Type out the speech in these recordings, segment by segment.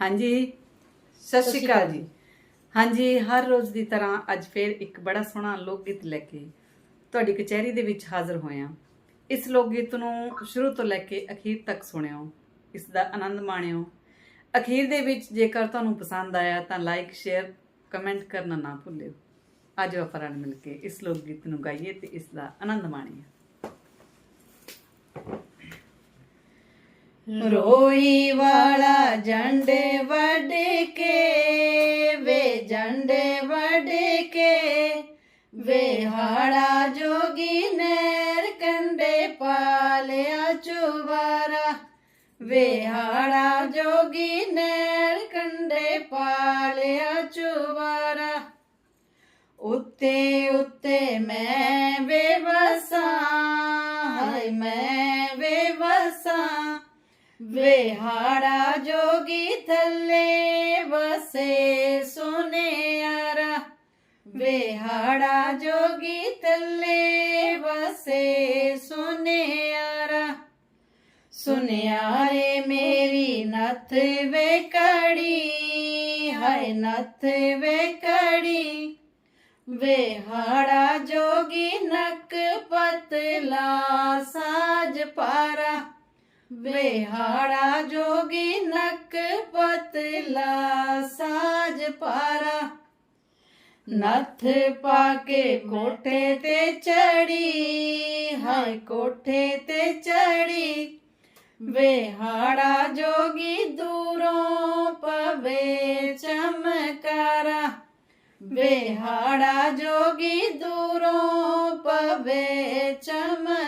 ਹਾਂਜੀ। ਸਤਿ ਸ਼੍ਰੀ ਅਕਾਲ ਜੀ। ਹਾਂਜੀ ਹਰ ਰੋਜ਼ ਦੀ ਤਰ੍ਹਾਂ ਅੱਜ ਫੇਰ ਇੱਕ ਬੜਾ ਸੋਹਣਾ ਲੋਕ ਗੀਤ ਲੈ ਕੇ ਤੁਹਾਡੀ ਕਚਹਿਰੀ ਦੇ ਵਿੱਚ ਹਾਜ਼ਰ ਹੋਏ ਹਾਂ। ਇਸ ਲੋਕ ਗੀਤ ਨੂੰ ਸ਼ੁਰੂ ਤੋਂ ਲੈ ਕੇ ਅਖੀਰ ਤੱਕ ਸੁਣਿਓ ਇਸ ਦਾ ਆਨੰਦ ਮਾਣਿਓ। ਅਖੀਰ ਦੇ ਵਿੱਚ ਜੇਕਰ ਤੁਹਾਨੂੰ ਪਸੰਦ ਆਇਆ ਤਾਂ ਲਾਈਕ ਸ਼ੇਅਰ ਕਮੈਂਟ ਕਰਨਾ ਨਾ ਭੁੱਲਿਓ। ਆਜੋ ਆਪਾਂ ਮਿਲ ਕੇ ਇਸ ਲੋਕ ਗੀਤ ਨੂੰ ਗਾਈਏ ਤੇ ਇਸ ਦਾ ਆਨੰਦ ਮਾਣੀਏ। रोई वाला झंडे वड के वे झंडे वड के वे हाड़ा जोगी नैर कंडे पालिया चुबारा, वे हाड़ा जोगी नैर कंडे पालिया चुबारा। उत्ते उत्ते मैं बेबसा मैं बेहाड़ा जोगी थले बसे सुने यारा बेहाड़ा जोगी थल्ले बसे आरा यारा आरे मेरी नथ वे कड़ी, हाय नथ वे कड़ी। बेहाड़ा जोगी नक पतला साज पारा। बेहाड़ा जोगी नक पतला साज पारा। नथ पाके कोठे ते चढ़ी, हाय कोठे ते चढ़ी। बेहाड़ा जोगी दूरों पवे चमकारा। बेहाड़ा जोगी दूरों पवे चमकारा।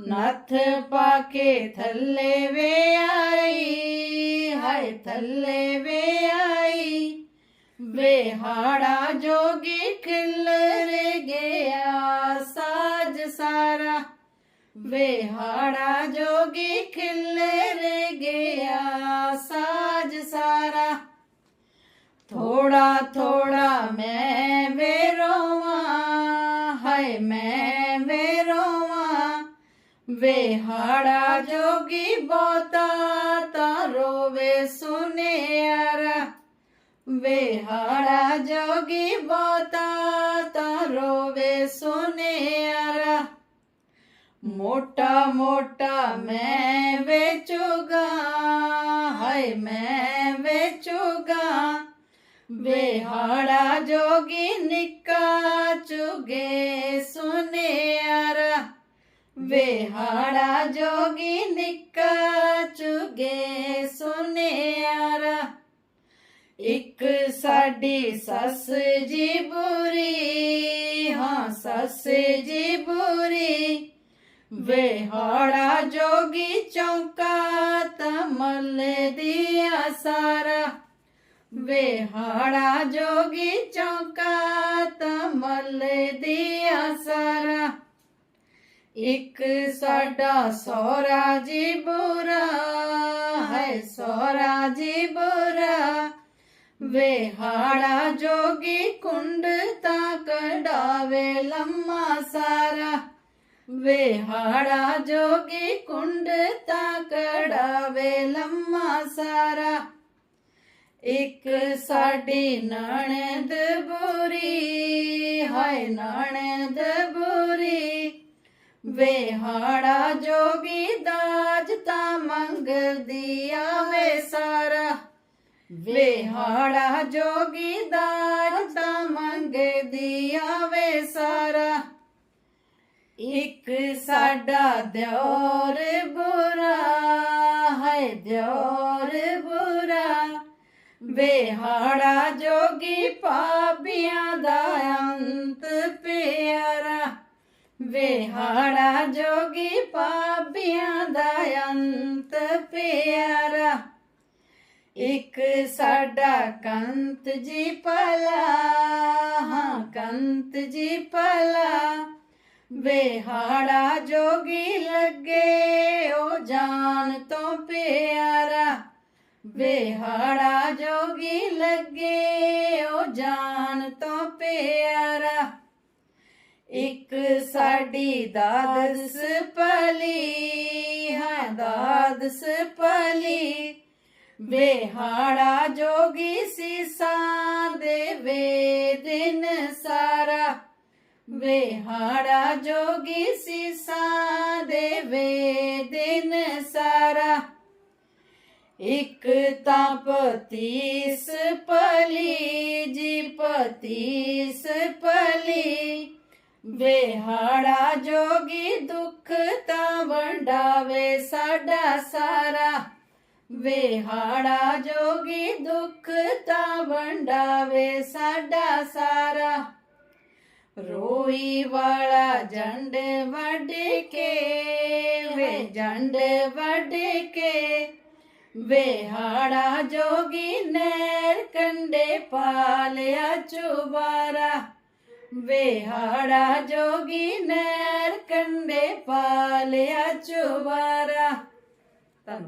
नथ पाके थल्ले वे आई, हाय थल्ले वे आई। बेहाड़ा जोगी खिलर गया, साज सारा। बेहाड़ा जोगी खिलर गया, साज सारा। थोड़ा थोड़ा मैं वे जोगी बोता रोवे सुने अरा। जोगी बोता रोवे सुने मोटा मोटा मैं बेचूगा है मैं बेचूगा। वे जोगी निका चुगे बेहाड़ा जोगी निका चुगे सुनेरा एक साडी सस जी बुरी हाँ सस जी बुरी। बेहाड़ा जोगी चौका तमल दिया सारा। बेहाड़ा जोगी चौका तमल दिया ਇੱਕ ਸਾਡਾ ਸੋਰਾ ਜੀ ਬੁਰਾ, ਹੈ ਸੋਰਾ ਜੀ ਬੁਰਾ। ਵੇਹਾੜਾ ਜੋਗੀ ਕੁੰਡ ਤਾਂ ਕਢਾਵੇ ਲੰਮਾ ਸਾਰਾ। ਵੇਹਾੜਾ ਜੋਗੀ ਕੁੰਡ ਤਾਂ ਕਢਾਵੇ ਲੰਮਾ ਸਾਰਾ। ਇੱਕ ਸਾਡੀ ਨਣਦ ਬੁਰੀ ਹੈ ਨਣਦ ਬੁਰੀ। ਵਿਹਾੜਾ ਜੋਗੀ ਦਾਜ ਤਾਂ ਮੰਗਦੀ ਆਵੇ ਸਾਰਾ। ਵਿਹਾੜਾ ਜੋਗੀ ਦਾਜ ਤਾਂ ਮੰਗਦੀ ਆਵੇ ਸਾਰਾ। ਇੱਕ ਸਾਡਾ ਦਿਓਰ ਬੁਰਾ ਹੈ ਦਿਓਰ ਬੁਰਾ। ਵੇਹਾੜਾ ਜੋਗੀ ਪਾਪੀਆਂ ਦਾ ਅੰਤ ਪਿਆਰਾ। ਵਿਹਾੜਾ ਜੋਗੀ ਪਾਪੀਆਂ ਦਾ ਅੰਤ ਪਿਆਰਾ। ਇੱਕ ਸਾਡਾ ਕੰਤ ਜੀ ਪਲਾ ਹਾਂ ਕੰਤ ਜੀ ਪਲਾ ਵਿਹਾੜਾ ਜੋਗੀ ਲੱਗੇ ਉਹ ਜਾਨ ਤੋਂ ਪਿਆਰਾ। ਵਿਹਾੜਾ ਜੋਗੀ ਲੱਗੇ ਉਹ ਜਾਨ ਤੋਂ ਪਿਆਰਾ। ਇੱਕ ਸਾਡੀ ਦਾਦਸ ਪਲੀ ਹੈ ਦਾਦਸ ਪਲੀ ਵਿਹਾੜਾ ਜੋਗੀ ਸੀਸਾਂ ਦੇ ਵੇ ਦਿਨ ਸਾਰਾ ਵਿਹਾੜਾ ਜੋਗੀ ਸੀਸਾਂ ਦੇ ਵੇ ਦਿਨ ਸਾਰਾ ਇਕ ਤਾਂ ਪਤੀਸ ਪਲੀ ਜੀ ਪਤੀਸ ਪਲੀ ਵਿਹਾੜਾ ਜੋਗੀ ਦੁੱਖ ਤਾਂ ਵੰਡਾਵੇ ਸਾਡਾ ਸਾਰਾ ਵਿਹਾੜਾ ਜੋਗੀ ਦੁੱਖ ਤਾਂ ਵੰਡਾਵੇ ਸਾਡਾ ਸਾਰਾ ਰੋਈ ਵਾਲਾ ਜੰਡ ਵੱਢ ਕੇ ਵੇ ਜੰਡ ਵੱਢ ਕੇ ਵਿਹਾੜਾ ਜੋਗੀ ਨੈਰ ਕੰਡੇ ਪਾਲਿਆ ਚੁਬਾਰਾ बेहाड़ा जोगी नैर कंडे पालिया चुबारा।